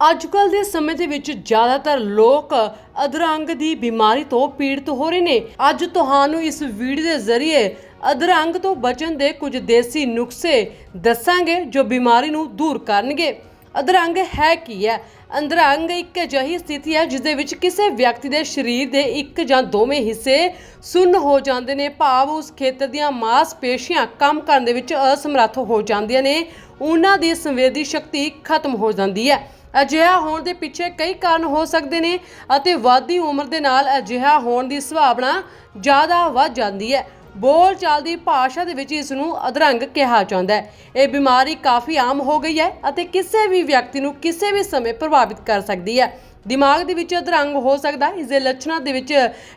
ਅੱਜਕੱਲ ਦੇ ਸਮੇਂ ਦੇ ਵਿੱਚ ਜ਼ਿਆਦਾਤਰ ਲੋਕ ਅਧਰੰਗ ਦੀ ਬਿਮਾਰੀ ਤੋਂ ਪੀੜਤ ਹੋ ਰਹੇ ਨੇ। ਅੱਜ ਤੁਹਾਨੂੰ ਇਸ ਵੀਡੀਓ ਦੇ ਜ਼ਰੀਏ ਅਧਰੰਗ ਤੋਂ ਬਚਣ ਦੇ ਕੁਝ ਦੇਸੀ ਨੁਸਖੇ ਦੱਸਾਂਗੇ ਜੋ ਬਿਮਾਰੀ ਨੂੰ ਦੂਰ ਕਰਨਗੇ। ਅਧਰੰਗ ਹੈ ਕੀ ਹੈ? ਅੰਦਰੰਗ ਇੱਕ ਅਜਿਹੀ ਸਥਿਤੀ ਹੈ ਜਿਸ ਦੇ ਵਿੱਚ ਕਿਸੇ ਵਿਅਕਤੀ ਦੇ ਸਰੀਰ ਦੇ ਇੱਕ ਜਾਂ ਦੋਵੇਂ ਹਿੱਸੇ ਸੁੰਨ ਹੋ ਜਾਂਦੇ ਨੇ। ਭਾਵ ਉਸ ਖੇਤਰ ਦੀਆਂ ਮਾਸਪੇਸ਼ੀਆਂ ਕੰਮ ਕਰਨ ਦੇ ਵਿੱਚ ਅਸਮਰੱਥ ਹੋ ਜਾਂਦੀਆਂ ਨੇ। ਉਹਨਾਂ ਦੀ ਸੰਵੇਦੀ ਸ਼ਕਤੀ ਖਤਮ ਹੋ ਜਾਂਦੀ ਹੈ। ਅਜਿਹਾ ਹੋਣ ਦੇ ਪਿੱਛੇ ਕਈ ਕਾਰਨ ਹੋ ਸਕਦੇ ਨੇ ਅਤੇ ਵਾਧੀ ਉਮਰ ਦੇ ਨਾਲ ਅਜਿਹਾ ਹੋਣ ਦੀ ਸੰਭਾਵਨਾ ਜ਼ਿਆਦਾ ਵੱਧ ਜਾਂਦੀ ਹੈ। ਬੋਲਚਾਲ ਦੀ ਭਾਸ਼ਾ ਦੇ ਵਿੱਚ ਇਸ ਨੂੰ ਅਧਰੰਗ ਕਿਹਾ ਜਾਂਦਾ ਹੈ। ਇਹ ਬਿਮਾਰੀ ਕਾਫੀ ਆਮ ਹੋ ਗਈ ਹੈ ਅਤੇ ਕਿਸੇ ਵੀ ਵਿਅਕਤੀ ਨੂੰ ਕਿਸੇ ਵੀ ਸਮੇਂ ਪ੍ਰਭਾਵਿਤ ਕਰ ਸਕਦੀ ਹੈ। ਦਿਮਾਗ ਦੇ ਵਿੱਚ ਅਧਰੰਗ ਹੋ ਸਕਦਾ ਇਸ ਦੇ ਲੱਛਣਾਂ ਦੇ ਵਿੱਚ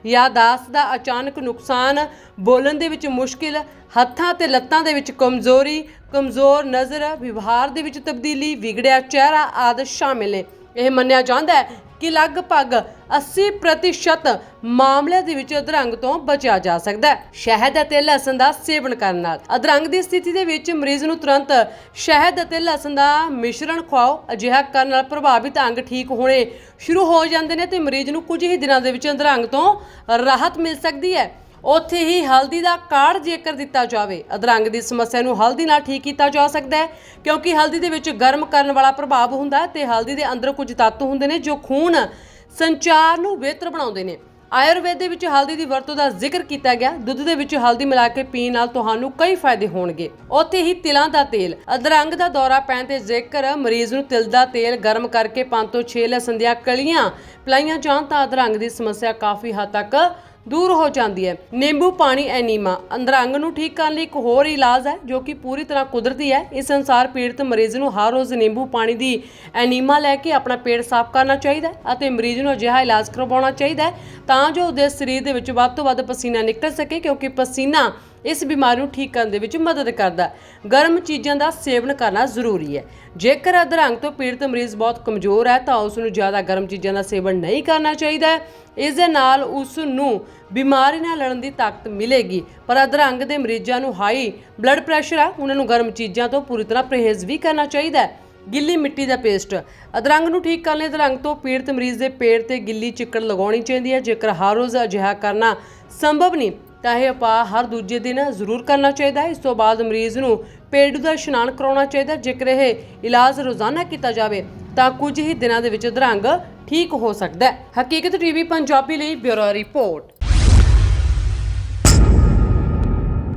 ਯਾਦਾਸ਼ਤ ਦਾ ਅਚਾਨਕ ਨੁਕਸਾਨ, ਬੋਲਣ ਦੇ ਵਿੱਚ ਮੁਸ਼ਕਿਲ, ਹੱਥਾਂ ਤੇ ਲੱਤਾਂ ਦੇ ਵਿੱਚ ਕਮਜ਼ੋਰੀ, ਕਮਜ਼ੋਰ ਨਜ਼ਰ, ਵਿਵਹਾਰ ਦੇ ਵਿੱਚ ਤਬਦੀਲੀ, ਵਿਗੜਿਆ ਚਿਹਰਾ ਆਦਿ ਸ਼ਾਮਿਲ ਨੇ। ਇਹ ਮੰਨਿਆ ਜਾਂਦਾ ਹੈ ਕਿ ਲਗਭਗ 80% ਮਾਮਲਿਆਂ ਦੇ ਵਿੱਚ ਅਧਰੰਗ ਤੋਂ ਬਚਿਆ ਜਾ ਸਕਦਾ ਹੈ। ਸ਼ਹਿਦ ਅਤੇ ਲਸਣ ਦਾ ਸੇਵਨ ਕਰਨ ਨਾਲ। ਅਧਰੰਗ ਦੀ ਸਥਿਤੀ ਦੇ ਵਿੱਚ ਮਰੀਜ਼ ਨੂੰ ਤੁਰੰਤ ਸ਼ਹਿਦ ਅਤੇ ਲਸਣ ਦਾ ਮਿਸ਼ਰਣ ਖਵਾਓ ਅਜਿਹਾ ਕਰਨ ਨਾਲ ਪ੍ਰਭਾਵਿਤ ਅੰਗ ਠੀਕ ਹੋਣੇ ਸ਼ੁਰੂ ਹੋ ਜਾਂਦੇ ਨੇ ਤੇ ਮਰੀਜ਼ ਨੂੰ ਕੁਝ ਹੀ ਦਿਨਾਂ ਦੇ ਵਿੱਚ ਅਧਰੰਗ ਤੋਂ ਰਾਹਤ ਮਿਲ ਸਕਦੀ ਹੈ। ਉੱਥੇ ਹੀ ਹਲਦੀ ਦਾ ਕਾੜ ਜੇਕਰ ਦਿੱਤਾ ਜਾਵੇ, ਅਧਰੰਗ ਦੀ ਸਮੱਸਿਆ ਨੂੰ ਹਲਦੀ ਨਾਲ ਠੀਕ ਕੀਤਾ ਜਾ ਸਕਦਾ ਹੈ, ਕਿਉਂਕਿ ਹਲਦੀ ਦੇ ਵਿੱਚ ਗਰਮ ਕਰਨ ਵਾਲਾ ਪ੍ਰਭਾਵ ਹੁੰਦਾ ਹੈ ਤੇ ਹਲਦੀ ਦੇ ਅੰਦਰ ਕੁਝ ਤੱਤ ਹੁੰਦੇ ਨੇ ਜੋ ਖੂਨ ਸੰਚਾਰ ਨੂੰ ਬਿਹਤਰ ਬਣਾਉਂਦੇ ਨੇ। ਆਯੁਰਵੇਦ ਦੇ ਵਿੱਚ ਹਲਦੀ ਦੀ ਵਰਤੋਂ ਦਾ ਜ਼ਿਕਰ ਕੀਤਾ ਗਿਆ। ਦੁੱਧ ਦੇ ਵਿੱਚ ਹਲਦੀ ਮਿਲਾ ਕੇ ਪੀਣ ਨਾਲ ਤੁਹਾਨੂੰ ਕਈ ਫਾਇਦੇ ਹੋਣਗੇ। ਉੱਥੇ ਹੀ ਤਿਲਾਂ ਦਾ ਤੇਲ, ਅਧਰੰਗ ਦਾ ਦੌਰਾ ਪੈਣ ਤੇ ਜੇਕਰ ਮਰੀਜ਼ ਨੂੰ ਤਿਲ ਦਾ ਤੇਲ ਗਰਮ ਕਰਕੇ 5 ਤੋਂ 6 ਲਸਣ ਦੀਆਂ ਕਲੀਆਂ ਪਿਲਾਈਆਂ ਜਾਣ ਤਾਂ ਅਧਰੰਗ ਦੀ ਸਮੱਸਿਆ ਕਾਫੀ ਹੱਦ ਤੱਕ ਦੂਰ ਹੋ ਜਾਂਦੀ ਹੈ। ਨਿੰਬੂ ਪਾਣੀ ਐਨੀਮਾ ਅੰਦਰੰਗ ਨੂੰ ਠੀਕ ਕਰਨ ਲਈ ਇੱਕ ਹੋਰ ਇਲਾਜ ਹੈ, ਜੋ ਕਿ ਪੂਰੀ ਤਰ੍ਹਾਂ ਕੁਦਰਤੀ ਹੈ। ਇਸ ਅਨੁਸਾਰ ਪੀੜਤ ਮਰੀਜ਼ ਨੂੰ ਹਰ ਰੋਜ਼ ਨਿੰਬੂ ਪਾਣੀ ਦੀ ਐਨੀਮਾ ਲੈ ਕੇ ਆਪਣਾ ਪੇਟ ਸਾਫ਼ ਕਰਨਾ ਚਾਹੀਦਾ ਹੈ ਅਤੇ ਮਰੀਜ਼ ਨੂੰ ਅਜਿਹਾ ਇਲਾਜ ਕਰਵਾਉਣਾ ਚਾਹੀਦਾ ਹੈ, ਤਾਂ ਜੋ ਉਹਦੇ ਸਰੀਰ ਦੇ ਵਿੱਚ ਵੱਧ ਤੋਂ ਵੱਧ ਪਸੀਨਾ ਨਿਕਲ ਸਕੇ, ਕਿਉਂਕਿ ਪਸੀਨਾ ਇਸ ਬਿਮਾਰੀ ਨੂੰ ਠੀਕ ਕਰਨ ਦੇ ਵਿੱਚ ਮਦਦ ਕਰਦਾ ਗਰਮ ਚੀਜ਼ਾਂ ਦਾ ਸੇਵਨ ਕਰਨਾ ਜ਼ਰੂਰੀ ਹੈ। ਜੇਕਰ ਅਧਰੰਗ ਤੋਂ ਪੀੜਤ ਮਰੀਜ਼ ਬਹੁਤ ਕਮਜ਼ੋਰ ਹੈ, ਤਾਂ ਉਸ ਨੂੰ ਜ਼ਿਆਦਾ ਗਰਮ ਚੀਜ਼ਾਂ ਦਾ ਸੇਵਨ ਨਹੀਂ ਕਰਨਾ ਚਾਹੀਦਾ ਇਸ ਦੇ ਨਾਲ ਉਸ ਨੂੰ ਬਿਮਾਰੀ ਨਾਲ ਲੜਨ ਦੀ ਤਾਕਤ ਮਿਲੇਗੀ। ਪਰ ਅਧਰੰਗ ਦੇ ਮਰੀਜ਼ਾਂ ਨੂੰ ਹਾਈ ਬਲੱਡ ਪ੍ਰੈਸ਼ਰ ਆ ਉਹਨਾਂ ਨੂੰ ਗਰਮ ਚੀਜ਼ਾਂ ਤੋਂ ਪੂਰੀ ਤਰ੍ਹਾਂ ਪਰਹੇਜ਼ ਵੀ ਕਰਨਾ ਚਾਹੀਦਾ ਹੈ। ਗਿੱਲੀ ਮਿੱਟੀ ਦਾ ਪੇਸਟ ਅਧਰੰਗ ਨੂੰ ਠੀਕ ਕਰਨ ਲਈ ਅਧਰੰਗ ਤੋਂ ਪੀੜਤ ਮਰੀਜ਼ ਦੇ ਪੇਟ ਤੇ ਗਿੱਲੀ ਚਿੱਕੜ ਲਗਾਉਣੀ ਚਾਹੀਦੀ ਹੈ। ਜੇਕਰ ਹਰ ਰੋਜ਼ ਅਜਿਹਾ ਕਰਨਾ ਸੰਭਵ ਨਹੀਂ ਤਾਂ ਇਹ ਉਪਾਅ ਹਰ ਦੂਜੇ ਦਿਨ ਜ਼ਰੂਰ ਕਰਨਾ ਚਾਹੀਦਾ ਹੈ। ਇਸ ਤੋਂ ਬਾਅਦ ਮਰੀਜ਼ ਨੂੰ ਪੇਡੂ ਦਾ ਇਸ਼ਨਾਨ ਕਰਾਉਣਾ ਚਾਹੀਦਾ ਜੇਕਰ ਇਹ ਇਲਾਜ ਰੋਜ਼ਾਨਾ ਕੀਤਾ ਜਾਵੇ, ਤਾਂ ਕੁਝ ਹੀ ਦਿਨਾਂ ਦੇ ਵਿੱਚ ਦਰੰਗ ਠੀਕ ਹੋ ਸਕਦਾ ਹੈ। ਹਕੀਕਤ ਟੀਵੀ ਪੰਜਾਬੀ ਲਈ ਬਿਊਰੋ ਰਿਪੋਰਟ।